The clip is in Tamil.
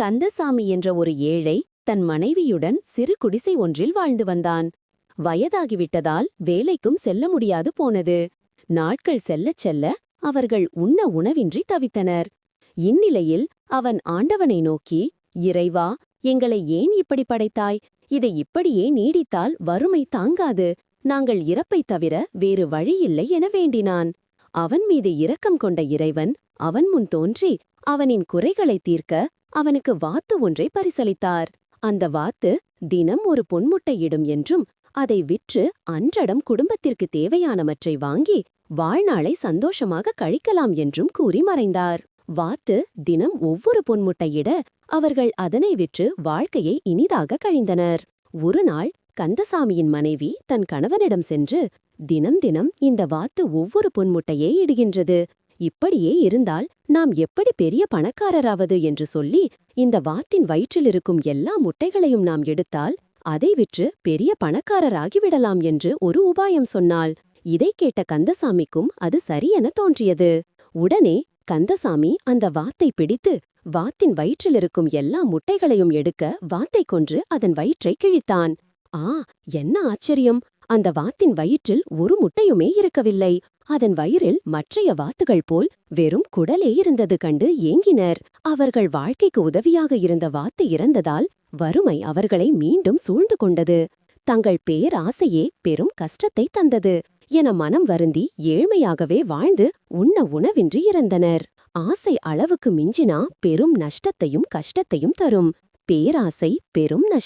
கந்தசாமி என்ற ஒரு ஏழை தன் மனைவியுடன் சிறு குடிசை ஒன்றில் வாழ்ந்து வந்தான். வயதாகிவிட்டதால் வேலைக்கும் செல்ல முடியாது போனது. நாட்கள் செல்லச் செல்ல அவர்கள் உண்ண உணவின்றி தவித்தனர். இந்நிலையில் அவன் ஆண்டவனை நோக்கி இறைவா எங்களை ஏன் இப்படி படைத்தாய்? இதை இப்படியே நீடித்தால் வறுமை தாங்காது. நாங்கள் இறப்பைத் தவிர வேறு வழியில்லை என வேண்டினான். அவன் மீது இரக்கம் கொண்ட இறைவன் அவன் முன் தோன்றி அவனின் குறைகளைத் தீர்க்க அவனுக்கு வாத்து ஒன்றை பரிசளித்தார். அந்த வாத்து தினம் ஒரு பொன்முட்டையிடும் என்றும் அதை விற்று அன்றடம் குடும்பத்திற்கு தேவையானவற்றை வாங்கி வாழ்நாளை சந்தோஷமாக கழிக்கலாம் என்றும் கூறி மறைந்தார். வாத்து தினம் ஒவ்வொரு பொன்முட்டையிட அவர்கள் அதனை விற்று வாழ்க்கையை இனிதாக கழிந்தனர். ஒரு நாள் கந்தசாமியின் மனைவி தன் கணவனிடம் சென்று தினம் தினம் இந்த வாத்து ஒவ்வொரு பொன்முட்டையே இடுகின்றது. இப்படியே இருந்தால் நாம் எப்படி பெரிய பணக்காரராவது என்று சொல்லி இந்த வாத்தின் வயிற்றிலிருக்கும் எல்லா முட்டைகளையும் நாம் எடுத்தால் அதை விற்று பெரிய பணக்காரராகிவிடலாம் என்று ஒரு உபாயம் சொன்னாள். இதைக் கேட்ட கந்தசாமிக்கும் அது சரியென தோன்றியது. உடனே கந்தசாமி அந்த வாத்தை பிடித்து வாத்தின் வயிற்றிலிருக்கும் எல்லா முட்டைகளையும் எடுக்க வாத்தை கொன்று அதன் வயிற்றை கிழித்தான். ஆ என்ன ஆச்சரியம்! அந்த வாத்தின் வயிற்றில் ஒரு முட்டையுமே இருக்கவில்லை. அதன் வயிறில் மற்றைய வாத்துகள் போல் வெறும் குடலே இருந்தது கண்டு ஏங்கினர். அவர்கள் வாழ்க்கைக்கு உதவியாக இருந்த வாத்து இறந்ததால் வறுமை அவர்களை மீண்டும் சூழ்ந்து கொண்டது. தங்கள் பேராசையே பெரும் கஷ்டத்தை தந்தது. என மனம் வருந்தி ஏழ்மையாகவே வாழ்ந்து உண்ண உணவின்றி இறந்தனர். ஆசை அளவுக்கு மிஞ்சினா பெரும் நஷ்டத்தையும் கஷ்டத்தையும் தரும். பேராசை பெரும் நஷ்டம்.